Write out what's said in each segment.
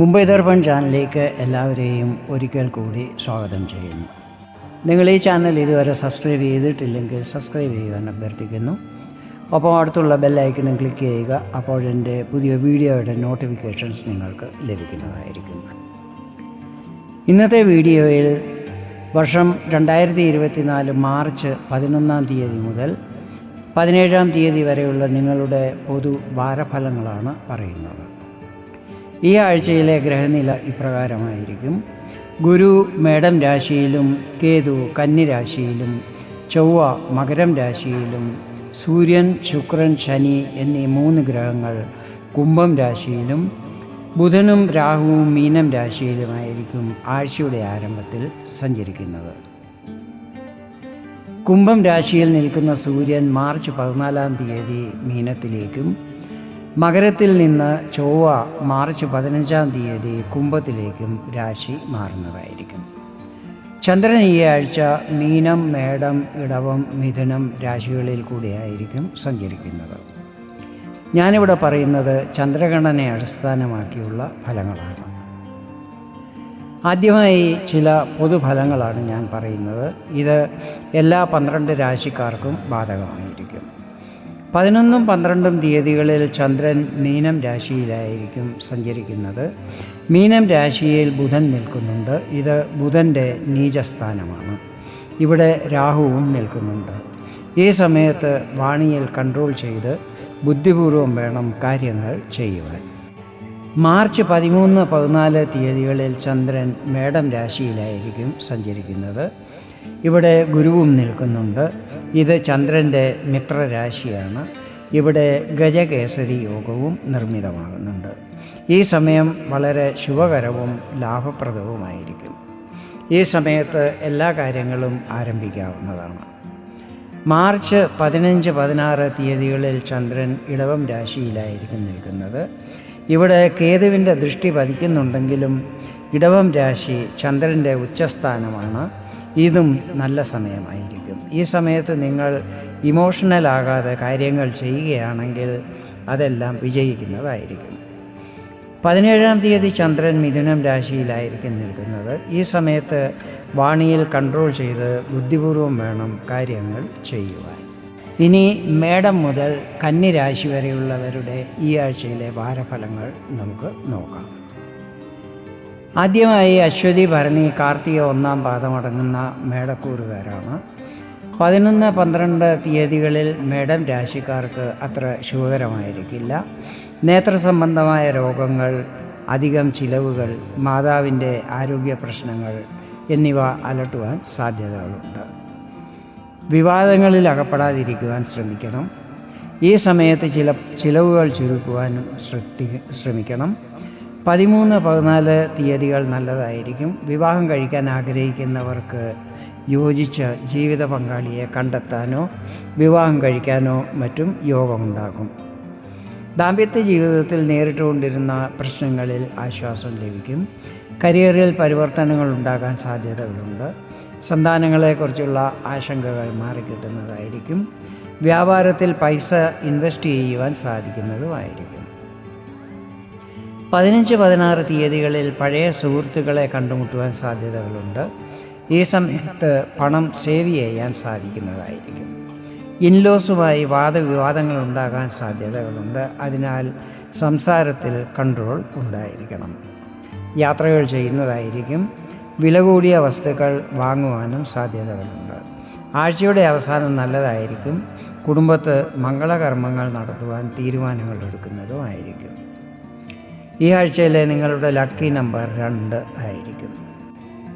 മുംബൈ ദർപ്പൺ ചാനലിലേക്ക് എല്ലാവരെയും ഒരിക്കൽ കൂടി സ്വാഗതം ചെയ്യുന്നു. നിങ്ങൾ ഈ ചാനൽ ഇതുവരെ സബ്സ്ക്രൈബ് ചെയ്തിട്ടില്ലെങ്കിൽ സബ്സ്ക്രൈബ് ചെയ്യുവാൻ അഭ്യർത്ഥിക്കുന്നു. ഒപ്പം അടുത്തുള്ള ബെല്ലൈക്കണും ക്ലിക്ക് ചെയ്യുക അപ്പോൾ എന്റെ പുതിയ വീഡിയോയുടെ നോട്ടിഫിക്കേഷൻസ് നിങ്ങൾക്ക് ലഭിക്കുന്നതായിരിക്കും. ഇന്നത്തെ വീഡിയോയിൽ വർഷം രണ്ടായിരത്തി ഇരുപത്തിനാല് മാർച്ച് പതിനൊന്നാം തീയതി മുതൽ പതിനേഴാം തീയതി വരെയുള്ള നിങ്ങളുടെ പൊതു വാരഫലങ്ങളാണ് പറയുന്നത്. ഈ ആഴ്ചയിലെ ഗ്രഹനില ഇപ്രകാരമായിരിക്കും. ഗുരു മേടം രാശിയിലും കേതു കന്നിരാശിയിലും ചൊവ്വ മകരം രാശിയിലും സൂര്യൻ ശുക്രൻ ശനി എന്നീ മൂന്ന് ഗ്രഹങ്ങൾ കുംഭം രാശിയിലും ബുധനും രാഹുവും മീനം രാശിയിലുമായിരിക്കും ആഴ്ചയുടെ ആരംഭത്തിൽ സഞ്ചരിക്കുന്നത്. കുംഭം രാശിയിൽ നിൽക്കുന്ന സൂര്യൻ മാർച്ച് പതിനാലാം തീയതി മീനത്തിലേക്കും മകരത്തിൽ നിന്ന് ചൊവ്വ മാർച്ച് പതിനഞ്ചാം തീയതി കുംഭത്തിലേക്കും രാശി മാറുന്നതായിരിക്കും. ചന്ദ്രൻ ഈ ആഴ്ച മീനം മേടം ഇടവം മിഥുനം രാശികളിൽ കൂടിയായിരിക്കും സഞ്ചരിക്കുന്നത്. ഞാനിവിടെ പറയുന്നത് ചന്ദ്രഗണനെ അടിസ്ഥാനമാക്കിയുള്ള ഫലങ്ങളാണ്. ആദ്യമായി ചില പൊതുഫലങ്ങളാണ് ഞാൻ പറയുന്നത്. ഇത് എല്ലാ പന്ത്രണ്ട് രാശിക്കാർക്കും ബാധകമായിരിക്കും. പതിനൊന്നും പന്ത്രണ്ടും തീയതികളിൽ ചന്ദ്രൻ മീനം രാശിയിലായിരിക്കും സഞ്ചരിക്കുന്നത്. മീനം രാശിയിൽ ബുധൻ നിൽക്കുന്നുണ്ട്. ഇത് ബുധന്റെ നീചസ്ഥാനമാണ്. ഇവിടെ രാഹുവും നിൽക്കുന്നുണ്ട്. ഈ സമയത്ത് വാണിയിൽ കൺട്രോൾ ചെയ്ത് ബുദ്ധിപൂർവം വേണം കാര്യങ്ങൾ ചെയ്യുവാൻ. മാർച്ച് പതിമൂന്ന് പതിനാല് തീയതികളിൽ ചന്ദ്രൻ മേടം രാശിയിലായിരിക്കും സഞ്ചരിക്കുന്നത്. ഇവിടെ ഗുരുവും നിൽക്കുന്നുണ്ട്. ഇത് ചന്ദ്രന്റെ മിത്രരാശിയാണ്. ഇവിടെ ഗജകേസരി യോഗവും നിർമ്മിതമാകുന്നുണ്ട്. ഈ സമയം വളരെ ശുഭകരവും ലാഭപ്രദവുമായിരിക്കും. ഈ സമയത്ത് എല്ലാ കാര്യങ്ങളും ആരംഭിക്കാവുന്നതാണ്. മാർച്ച് പതിനഞ്ച് പതിനാറ് തീയതികളിൽ ചന്ദ്രൻ ഇടവം രാശിയിലായിരിക്കും നിൽക്കുന്നത്. ഇവിടെ കേതുവിന്റെ ദൃഷ്ടി പതിക്കുന്നുണ്ടെങ്കിലും ഇടവം രാശി ചന്ദ്രന്റെ ഉച്ചസ്ഥാനമാണ്. ഇതും നല്ല സമയമായിരിക്കും. ഈ സമയത്ത് നിങ്ങൾ ഇമോഷണൽ ആകാതെ കാര്യങ്ങൾ ചെയ്യുകയാണെങ്കിൽ അതെല്ലാം വിജയിക്കുന്നതായിരിക്കും. പതിനേഴാം തീയതി ചന്ദ്രൻ മിഥുനം രാശിയിലായിരിക്കും നിൽക്കുന്നത്. ഈ സമയത്ത് വാണിയിൽ കൺട്രോൾ ചെയ്ത് ബുദ്ധിപൂർവം വേണം കാര്യങ്ങൾ ചെയ്യുവാൻ. ഇനി മേടം മുതൽ കന്നിരാശി വരെയുള്ളവരുടെ ഈ ആഴ്ചയിലെ വാരഫലങ്ങൾ നമുക്ക് നോക്കാം. ആദ്യമായി അശ്വതി ഭരണി കാർത്തിക ഒന്നാം പാദമടങ്ങുന്ന മേടക്കൂറുകാരാണ്. പതിനൊന്ന് പന്ത്രണ്ട് തീയതികളിൽ മേടം രാശിക്കാർക്ക് അത്ര ശുഭകരമായിരിക്കില്ല. നേത്ര സംബന്ധമായ രോഗങ്ങൾ അധികം ചിലവുകൾ മാതാവിന്റെ ആരോഗ്യ പ്രശ്നങ്ങൾ എന്നിവ അലട്ടുവാൻ സാധ്യതകളുണ്ട്. വിവാദങ്ങളിൽ അകപ്പെടാതിരിക്കുവാൻ ശ്രമിക്കണം. ഈ സമയത്ത് ചില ചിലവുകൾ ചുരുക്കുവാനും ശ്രദ്ധി ശ്രമിക്കണം. പതിമൂന്ന് പതിനാല് തീയതികൾ നല്ലതായിരിക്കും. വിവാഹം കഴിക്കാൻ ആഗ്രഹിക്കുന്നവർക്ക് യോജിച്ച ജീവിത പങ്കാളിയെ കണ്ടെത്താനോ വിവാഹം കഴിക്കാനോ മറ്റും യോഗമുണ്ടാകും. ദാമ്പത്യ ജീവിതത്തിൽ നേരിട്ടുകൊണ്ടിരുന്ന പ്രശ്നങ്ങളിൽ ആശ്വാസം ലഭിക്കും. കരിയറിൽ പരിവർത്തനങ്ങൾ ഉണ്ടാകാൻ സാധ്യതകളുണ്ട്. സന്താനങ്ങളെക്കുറിച്ചുള്ള ആശങ്കകൾ മാറിക്കിട്ടുന്നതായിരിക്കും. വ്യാപാരത്തിൽ പൈസ ഇൻവെസ്റ്റ് ചെയ്യുവാൻ സാധിക്കുന്നതുമായിരിക്കും. പതിനഞ്ച് പതിനാറ് തീയതികളിൽ പഴയ സുഹൃത്തുക്കളെ കണ്ടുമുട്ടുവാൻ സാധ്യതകളുണ്ട്. ഈ സമയത്ത് പണം സേവ് ചെയ്യാൻ സാധിക്കുന്നതായിരിക്കും. ഇൻലോസുമായി വാദവിവാദങ്ങൾ ഉണ്ടാകാൻ സാധ്യതകളുണ്ട്. അതിനാൽ സംസാരത്തിൽ കൺട്രോൾ ഉണ്ടായിരിക്കണം. യാത്രകൾ ചെയ്യുന്നതായിരിക്കും. വില കൂടിയ വസ്തുക്കൾ വാങ്ങുവാനും സാധ്യതകളുണ്ട്. ആഴ്ചയുടെ അവസാനം നല്ലതായിരിക്കും. കുടുംബത്ത് മംഗളകർമ്മങ്ങൾ നടത്തുവാൻ തീരുമാനങ്ങൾ എടുക്കുന്നതുമായിരിക്കും. ഈ ആഴ്ചയിലെ നിങ്ങളുടെ ലക്കി നമ്പർ രണ്ട് ആയിരിക്കും.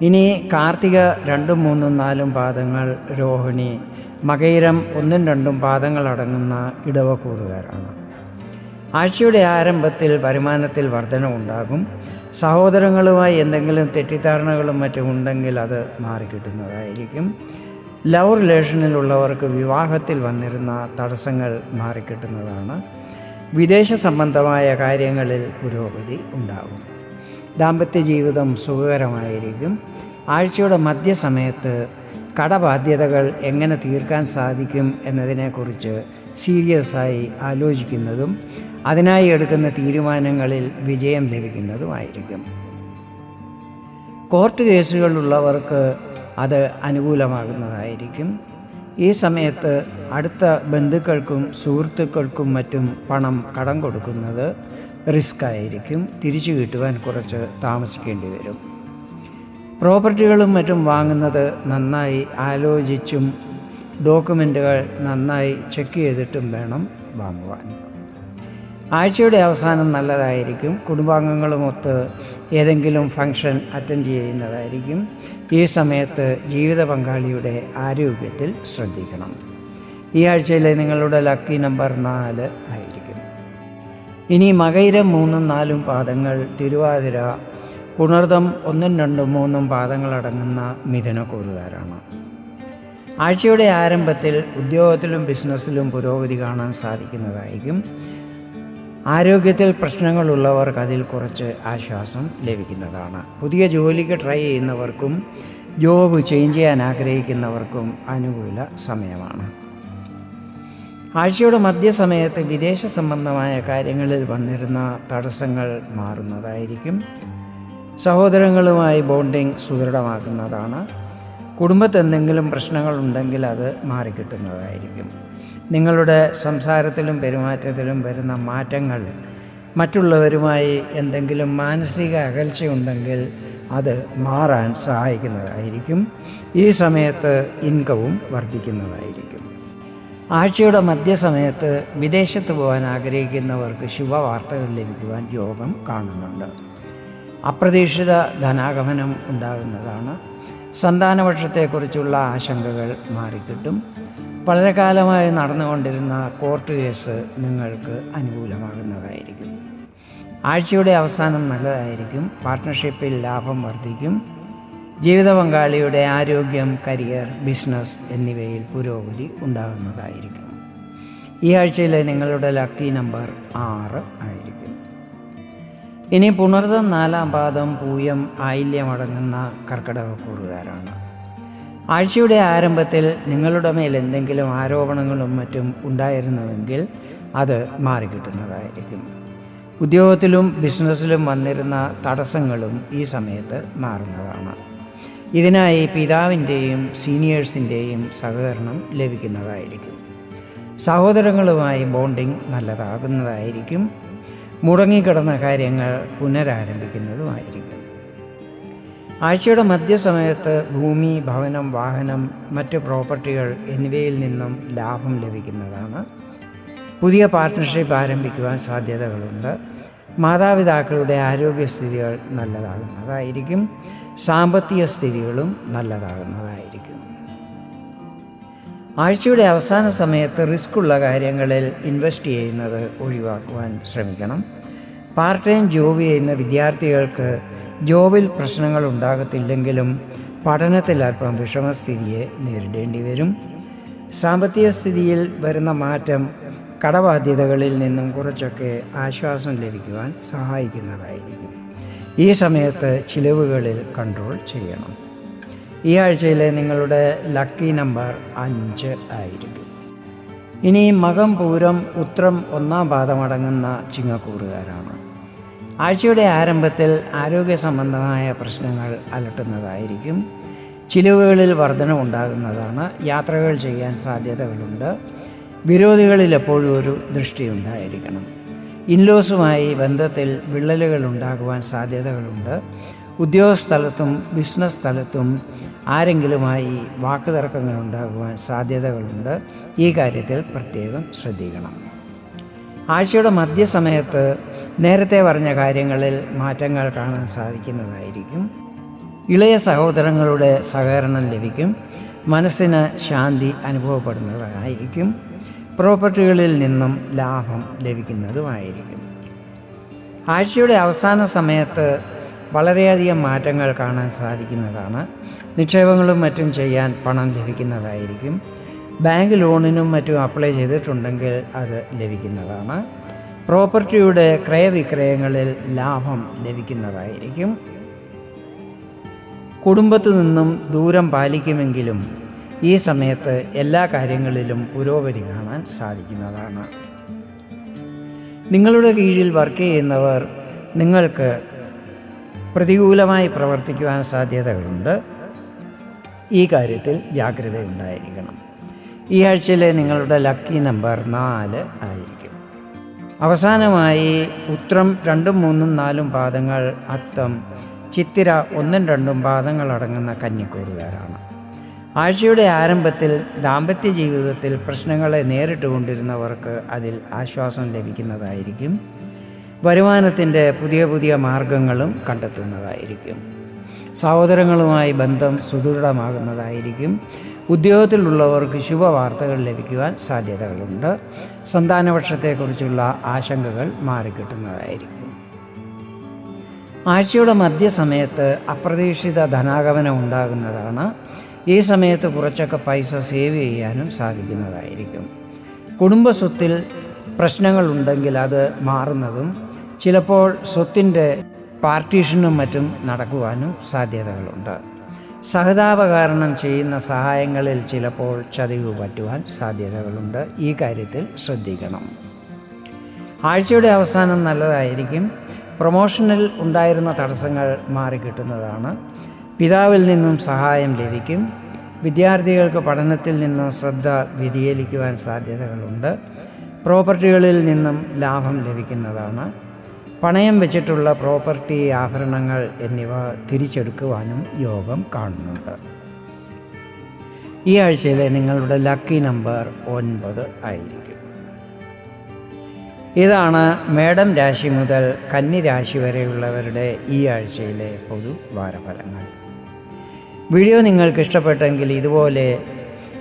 ഇനി കാർത്തിക രണ്ടും മൂന്നും നാലും പാദങ്ങൾ രോഹിണി മകയിരം ഒന്നും രണ്ടും പാദങ്ങളടങ്ങുന്ന ഇടവക്കൂറുകാരാണ് ആഴ്ചയുടെ ആരംഭത്തിൽ വരുമാനത്തിൽ വർധനവുണ്ടാകും സഹോദരങ്ങളുമായി എന്തെങ്കിലും തെറ്റിദ്ധാരണകളും മറ്റും ഉണ്ടെങ്കിൽ അത് മാറിക്കിട്ടുന്നതായിരിക്കും. ലവ് റിലേഷനിലുള്ളവർക്ക് വിവാഹത്തിൽ വന്നിരുന്ന തടസ്സങ്ങൾ മാറിക്കിട്ടുന്നതാണ്. വിദേശ സംബന്ധമായ കാര്യങ്ങളിൽ പുരോഗതി ഉണ്ടാകും. ദാമ്പത്യ ജീവിതം സുഖകരമായിരിക്കും. ആഴ്ചയുടെ മധ്യസമയത്ത് കടബാധ്യതകൾ എങ്ങനെ തീർക്കാൻ സാധിക്കും എന്നതിനെക്കുറിച്ച് സീരിയസായി ആലോചിക്കുന്നതും അതിനായി എടുക്കുന്ന തീരുമാനങ്ങളിൽ വിജയം ലഭിക്കുന്നതുമായിരിക്കും. കോർട്ട് കേസുകളുള്ളവർക്ക് അത് അനുകൂലമാകുന്നതായിരിക്കും. ഈ സമയത്ത് അടുത്ത ബന്ധുക്കൾക്കും സുഹൃത്തുക്കൾക്കും മറ്റും പണം കടം കൊടുക്കുന്നത് റിസ്ക് ആയിരിക്കും തിരിച്ചു കിട്ടുവാൻ കുറച്ച് താമസിക്കേണ്ടി വരും. പ്രോപ്പർട്ടികളും മറ്റും വാങ്ങുന്നത് നന്നായി ആലോചിച്ചും ഡോക്യുമെന്റുകൾ നന്നായി ചെക്ക് ചെയ്തിട്ടും വേണം വാങ്ങുവാൻ. ആഴ്ചയുടെ അവസാനം നല്ലതായിരിക്കും. കുടുംബാംഗങ്ങളുമൊത്ത് ഏതെങ്കിലും ഫംഗ്ഷൻ അറ്റൻഡ് ചെയ്യുന്നതായിരിക്കും. ഈ സമയത്ത് ജീവിത പങ്കാളിയുടെ ആരോഗ്യത്തിൽ ശ്രദ്ധിക്കണം. ഈ ആഴ്ചയിലെ നിങ്ങളുടെ ലക്കി നമ്പർ നാല് ആയിരിക്കും. ഇനി മകൈരം മൂന്നും നാലും പാദങ്ങൾ തിരുവാതിര പുണർദം ഒന്നും രണ്ടും മൂന്നും പാദങ്ങളടങ്ങുന്ന മിഥുനക്കൂറുകാരാണ് ആഴ്ചയുടെ ആരംഭത്തിൽ ഉദ്യോഗത്തിലും ബിസിനസ്സിലും പുരോഗതി കാണാൻ സാധിക്കുന്നതായിരിക്കും. ആരോഗ്യത്തിൽ പ്രശ്നങ്ങളുള്ളവർക്ക് അതിൽ കുറച്ച് ആശ്വാസം ലഭിക്കുന്നതാണ്. പുതിയ ജോലിക്ക് ട്രൈ ചെയ്യുന്നവർക്കും ജോബ് ചേഞ്ച് ചെയ്യാൻ ആഗ്രഹിക്കുന്നവർക്കും അനുകൂല സമയമാണ്. ആഴ്ചയുടെ മധ്യസമയത്ത് വിദേശ സംബന്ധമായ കാര്യങ്ങളിൽ വന്നിരുന്ന തടസ്സങ്ങൾ മാറുന്നതായിരിക്കും. സഹോദരങ്ങളുമായി ബോണ്ടിങ് സുദൃഢമാക്കുന്നതാണ്. കുടുംബത്തെന്തെങ്കിലും പ്രശ്നങ്ങളുണ്ടെങ്കിൽ അത് മാറിക്കിട്ടുന്നതായിരിക്കും. നിങ്ങളുടെ സംസാരത്തിലും പെരുമാറ്റത്തിലും വരുന്ന മാറ്റങ്ങൾ മറ്റുള്ളവരുമായി എന്തെങ്കിലും മാനസിക അകൽച്ചയുണ്ടെങ്കിൽ അത് മാറാൻ സഹായിക്കുന്നതായിരിക്കും. ഈ സമയത്ത് ഇൻകവും വർദ്ധിക്കുന്നതായിരിക്കും. ആഴ്ചയുടെ മധ്യസമയത്ത് വിദേശത്ത് പോകാൻ ആഗ്രഹിക്കുന്നവർക്ക് ശുഭവാർത്തകൾ ലഭിക്കുവാൻ യോഗം കാണുന്നുണ്ട്. അപ്രതീക്ഷിത ധനാഗമനം ഉണ്ടാകുന്നതാണ്. സന്താനപക്ഷത്തെക്കുറിച്ചുള്ള ആശങ്കകൾ മാറിക്കിട്ടും. വളരെ കാലമായി നടന്നുകൊണ്ടിരുന്ന കോർട്ട് കേസ് നിങ്ങൾക്ക് അനുകൂലമാകുന്നതായിരിക്കും. ആഴ്ചയുടെ അവസാനം നല്ലതായിരിക്കും. പാർട്ട്ണർഷിപ്പിൽ ലാഭം വർദ്ധിക്കും. ജീവിത പങ്കാളിയുടെ ആരോഗ്യം കരിയർ ബിസിനസ് എന്നിവയിൽ പുരോഗതി ഉണ്ടാകുന്നതായിരിക്കും. ഈ ആഴ്ചയിലെ നിങ്ങളുടെ ലക്കി നമ്പർ ആറ് ആയിരിക്കും. ഇനി പുണർതം നാലാം പാദം പൂയം ആയില്യമടങ്ങുന്ന കർക്കിടകക്കൂറുകാരാണ് ആഴ്ചയുടെ ആരംഭത്തിൽ നിങ്ങളുടെ മേൽ എന്തെങ്കിലും ആരോപണങ്ങളും മറ്റും ഉണ്ടായിരുന്നുവെങ്കിൽ അത് മാറിക്കിട്ടുന്നതായിരിക്കും ഉദ്യോഗത്തിലും ബിസിനസ്സിലും വന്നിരുന്ന തടസ്സങ്ങളും ഈ സമയത്ത് മാറുന്നതാണ്. ഇതിനായി പിതാവിന്റെയും സീനിയേഴ്സിന്റെയും സഹകരണം ലഭിക്കുന്നതായിരിക്കും. സഹോദരങ്ങളുമായി ബോണ്ടിങ് നല്ലതാകുന്നതായിരിക്കും. മുടങ്ങിക്കിടന്ന കാര്യങ്ങൾ പുനരാരംഭിക്കുന്നതുമായിരിക്കും. ആഴ്ചയുടെ മധ്യസമയത്ത് ഭൂമി ഭവനം വാഹനം മറ്റ് പ്രോപ്പർട്ടികൾ എന്നിവയിൽ നിന്നും ലാഭം ലഭിക്കുന്നതാണ്. പുതിയ പാർട്ട്ണർഷിപ്പ് ആരംഭിക്കുവാൻ സാധ്യതകളുണ്ട്. മാതാപിതാക്കളുടെ ആരോഗ്യസ്ഥിതികൾ നല്ലതാകുന്നതായിരിക്കും. സാമ്പത്തിക സ്ഥിതികളും നല്ലതാകുന്നതായിരിക്കും. ആഴ്ചയുടെ അവസാന സമയത്ത് റിസ്ക് ഉള്ള കാര്യങ്ങളിൽ ഇൻവെസ്റ്റ് ചെയ്യുന്നത് ഒഴിവാക്കുവാൻ ശ്രമിക്കണം. പാർട്ട് ടൈം ജോബ് ചെയ്യുന്ന വിദ്യാർത്ഥികൾക്ക് ജോബിൽ പ്രശ്നങ്ങൾ ഉണ്ടാകത്തില്ലെങ്കിലും പഠനത്തിൽ അല്പം വിഷമസ്ഥിതിയെ നേരിടേണ്ടി വരും. സാമ്പത്തിക സ്ഥിതിയിൽ വരുന്ന മാറ്റം കടബാധ്യതകളിൽ നിന്നും കുറച്ചൊക്കെ ആശ്വാസം ലഭിക്കുവാൻ സഹായിക്കുന്നതായിരിക്കും. ഈ സമയത്ത് ചിലവുകളിൽ കൺട്രോൾ ചെയ്യണം. ഈ ആഴ്ചയിലെ നിങ്ങളുടെ ലക്കി നമ്പർ അഞ്ച് ആയിരിക്കും. ഇനി മകം പൂരം ഉത്രം ഒന്നാം പാദമടങ്ങുന്ന ചിങ്ങക്കൂറുകാരാണ്. ആഴ്ചയുടെ ആരംഭത്തിൽ ആരോഗ്യ സംബന്ധമായ പ്രശ്നങ്ങൾ അലട്ടുന്നതായിരിക്കും. ചിലവുകളിൽ വർധനമുണ്ടാകുന്നതാണ് യാത്രകൾ ചെയ്യാൻ സാധ്യതകളുണ്ട്. വിരോധികളിൽ എപ്പോഴും ഒരു ദൃഷ്ടിയുണ്ടായിരിക്കണം ഇൻലോസുമായി ബന്ധത്തിൽ വിള്ളലുകൾ ഉണ്ടാകുവാൻ സാധ്യതകളുണ്ട്. ഉദ്യോഗസ്ഥലത്തും ബിസിനസ് സ്ഥലത്തും ആരെങ്കിലുമായി വാക്കുതർക്കങ്ങൾ ഉണ്ടാകുവാൻ സാധ്യതകളുണ്ട്. ഈ കാര്യത്തിൽ പ്രത്യേകം ശ്രദ്ധിക്കണം. ആഴ്ചയുടെ മധ്യസമയത്ത് നേരത്തെ പറഞ്ഞ കാര്യങ്ങളിൽ മാറ്റങ്ങൾ കാണാൻ സാധിക്കുന്നതായിരിക്കും. ഇളയ സഹോദരങ്ങളുടെ സഹകരണം ലഭിക്കും. മനസ്സിന് ശാന്തി അനുഭവപ്പെടുന്നതായിരിക്കും. പ്രോപ്പർട്ടികളിൽ നിന്നും ലാഭം ലഭിക്കുന്നതുമായിരിക്കും. ആഴ്ചയുടെ അവസാന സമയത്ത് വളരെയധികം മാറ്റങ്ങൾ കാണാൻ സാധിക്കുന്നതാണ്. നിക്ഷേപങ്ങളും മറ്റും ചെയ്യാൻ പണം ലഭിക്കുന്നതായിരിക്കും. ബാങ്ക് ലോണിനും മറ്റും അപ്ലൈ ചെയ്തിട്ടുണ്ടെങ്കിൽ അത് ലഭിക്കുന്നതാണ്. പ്രോപ്പർട്ടിയുടെ ക്രയവിക്രയങ്ങളിൽ ലാഭം ലഭിക്കുന്നതായിരിക്കും. കുടുംബത്തു നിന്നും ദൂരം പാലിക്കുമെങ്കിലും ഈ സമയത്ത് എല്ലാ കാര്യങ്ങളിലും പുരോഗതി കാണാൻ സാധിക്കുന്നതാണ്. നിങ്ങളുടെ കീഴിൽ വർക്ക് ചെയ്യുന്നവർ നിങ്ങൾക്ക് പ്രതികൂലമായി പ്രവർത്തിക്കുവാൻ സാധ്യതകളുണ്ട്. ഈ കാര്യത്തിൽ ജാഗ്രത ഉണ്ടായിരിക്കണം ഈ ആഴ്ചയിലെ നിങ്ങളുടെ ലക്കി നമ്പർ നാല് ആയിരിക്കും. അവസാനമായി ഉത്രം രണ്ടും മൂന്നും നാലും പാദങ്ങൾ അത്തം ചിത്തിര ഒന്നും രണ്ടും പാദങ്ങൾ അടങ്ങുന്ന കന്നിക്കൂറുകാരാണ് ആഴ്ചയുടെ ആരംഭത്തിൽ ദാമ്പത്യ ജീവിതത്തിൽ പ്രശ്നങ്ങളെ നേരിട്ട് കൊണ്ടിരുന്നവർക്ക് അതിൽ ആശ്വാസം ലഭിക്കുന്നതായിരിക്കും. വരുമാനത്തിന്റെ പുതിയ പുതിയ മാർഗങ്ങളും കണ്ടെത്തുന്നതായിരിക്കും. സഹോദരങ്ങളുമായി ബന്ധം സുദൃഢമാകുന്നതായിരിക്കും. ഉദ്യോഗത്തിലുള്ളവർക്ക് ശുഭവാർത്തകൾ ലഭിക്കുവാൻ സാധ്യതകളുണ്ട്. സന്താനപക്ഷത്തെക്കുറിച്ചുള്ള ആശങ്കകൾ മാറിക്കിട്ടുന്നതായിരിക്കും. ആഴ്ചയുടെ മധ്യസമയത്ത് അപ്രതീക്ഷിത ധനാഗമനം ഉണ്ടാകുന്നതാണ്. ഈ സമയത്ത് കുറച്ചൊക്കെ പൈസ സേവ് ചെയ്യാനും സാധിക്കുന്നതായിരിക്കും. കുടുംബസ്വത്തിൽ പ്രശ്നങ്ങളുണ്ടെങ്കിൽ അത് മാറുന്നതും ചിലപ്പോൾ സ്വത്തിന്റെ പാർട്ടീഷനും മറ്റും നടക്കുവാനും സാധ്യതകളുണ്ട്. സഹതാപകാരണം ചെയ്യുന്ന സഹായങ്ങളിൽ ചിലപ്പോൾ ചതിവ് പറ്റുവാൻ സാധ്യതകളുണ്ട്. ഈ കാര്യത്തിൽ ശ്രദ്ധിക്കണം. ആഴ്ചയുടെ അവസാനം നല്ലതായിരിക്കും. പ്രൊമോഷനിൽ ഉണ്ടായിരുന്ന തടസ്സങ്ങൾ മാറിക്കിട്ടുന്നതാണ് പിതാവിൽ നിന്നും സഹായം ലഭിക്കും. വിദ്യാർത്ഥികൾക്ക് പഠനത്തിൽ നിന്നും ശ്രദ്ധ വ്യതിചലിക്കുവാൻ സാധ്യതകളുണ്ട്. പ്രോപ്പർട്ടികളിൽ നിന്നും ലാഭം ലഭിക്കുന്നതാണ്. പണയം വെച്ചിട്ടുള്ള പ്രോപ്പർട്ടി ആഭരണങ്ങൾ എന്നിവ തിരിച്ചെടുക്കുവാനും യോഗം കാണുന്നുണ്ട്. ഈ ആഴ്ചയിലെ നിങ്ങളുടെ ലക്കി നമ്പർ ഒൻപത് ആയിരിക്കും. ഇതാണ് മേഡം രാശി മുതൽ കന്നി രാശി വരെയുള്ളവരുടെ ഈ ആഴ്ചയിലെ പൊതു വാരഫലങ്ങൾ വീഡിയോ നിങ്ങൾക്ക് ഇഷ്ടപ്പെട്ടെങ്കിൽ ഇതുപോലെ